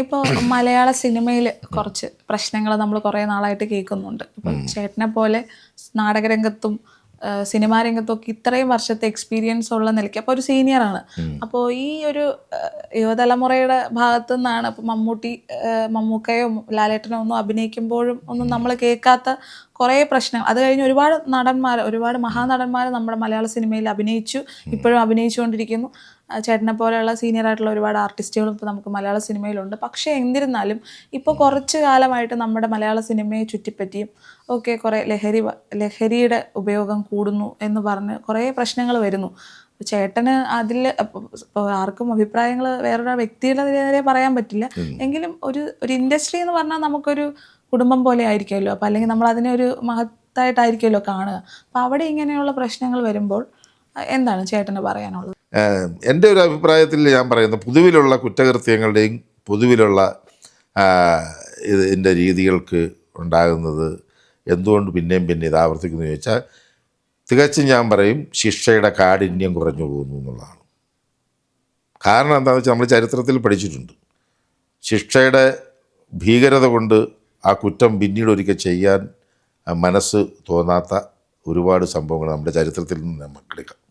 ഇപ്പോൾ മലയാള സിനിമയിൽ കുറച്ച് പ്രശ്നങ്ങൾ നമ്മൾ കുറേ നാളായിട്ട് കേൾക്കുന്നുണ്ട്. ഇപ്പം ചേട്ടനെ പോലെ നാടകരംഗത്തും സിനിമാ രംഗത്തും ഒക്കെ ഇത്രയും വർഷത്തെ എക്സ്പീരിയൻസ് ഉള്ള നിലയ്ക്ക് അപ്പോൾ ഒരു സീനിയറാണ് അപ്പോൾ ഈ ഒരു യുവതലമുറയുടെ ഭാഗത്തു നിന്നാണ് ഇപ്പോൾ മമ്മൂട്ടി മമ്മൂക്കയോ ലാലേട്ടനോ ഒന്നും അഭിനയിക്കുമ്പോഴും ഒന്നും നമ്മൾ കേൾക്കാത്ത കുറേ പ്രശ്നം അത് കഴിഞ്ഞ് ഒരുപാട് നടന്മാർ ഒരുപാട് മഹാനടന്മാർ നമ്മുടെ മലയാള സിനിമയിൽ അഭിനയിച്ചു ഇപ്പോഴും അഭിനയിച്ചുകൊണ്ടിരിക്കുന്നു. ചേട്ടനെ പോലെയുള്ള സീനിയർ ആയിട്ടുള്ള ഒരുപാട് ആർട്ടിസ്റ്റുകളും ഇപ്പോൾ നമുക്ക് മലയാള സിനിമയിലുണ്ട് പക്ഷേ എന്നിരുന്നാലും ഇപ്പോൾ കുറച്ച് കാലമായിട്ട് നമ്മുടെ മലയാള സിനിമയെ ചുറ്റിപ്പറ്റിയും ഒക്കെ കുറേ ലഹരി ലഹരിയുടെ ഉപയോഗം കൂടുന്നു എന്ന് പറഞ്ഞ് കുറേ പ്രശ്നങ്ങൾ വരുന്നു. ചേട്ടന് അതിൽ ഇപ്പോൾ ആർക്കും അഭിപ്രായങ്ങൾ വേറൊരു വ്യക്തിയുടെ നേരെ പറയാൻ പറ്റില്ല. എങ്കിലും ഒരു ഒരു ഇൻഡസ്ട്രി എന്ന് പറഞ്ഞാൽ നമുക്കൊരു കുടുംബം പോലെ ആയിരിക്കുമല്ലോ. അപ്പോൾ അല്ലെങ്കിൽ നമ്മൾ അതിനെ ഒരു മഹത്തായിട്ടായിരിക്കുമല്ലോ കാണുക. അപ്പോൾ അവിടെ ഇങ്ങനെയുള്ള പ്രശ്നങ്ങൾ വരുമ്പോൾ എന്താണ് ചേട്ടന് പറയാനുള്ളത്? എന്റെ ഒരു അഭിപ്രായത്തിൽ ഞാൻ പറയുന്നത് പൊതുവിലുള്ള കുറ്റകൃത്യങ്ങളുടെയും പൊതുവിലുള്ള ഇതിന്റെ രീതികൾക്ക് ഉണ്ടാകുന്നത് എന്തുകൊണ്ട് പിന്നെയും പിന്നെ ഇത് ആവർത്തിക്കുന്നു ചോദിച്ചാൽ തികച്ചും ഞാൻ പറയും ശിക്ഷയുടെ കാഠിന്യം കുറഞ്ഞു പോകുന്നു എന്നുള്ളതാണ്. കാരണം എന്താണെന്ന് വെച്ചാൽ നമ്മൾ ചരിത്രത്തിൽ പഠിച്ചിട്ടുണ്ട്. ശിക്ഷയുടെ ഭീകരത കൊണ്ട് ആ കുറ്റം പിന്നീട് ഒരിക്കൽ ചെയ്യാൻ മനസ്സ് തോന്നാത്ത ഒരുപാട് സംഭവങ്ങൾ നമ്മുടെ ചരിത്രത്തിൽ നിന്ന് നമുക്ക് എടുക്കാം.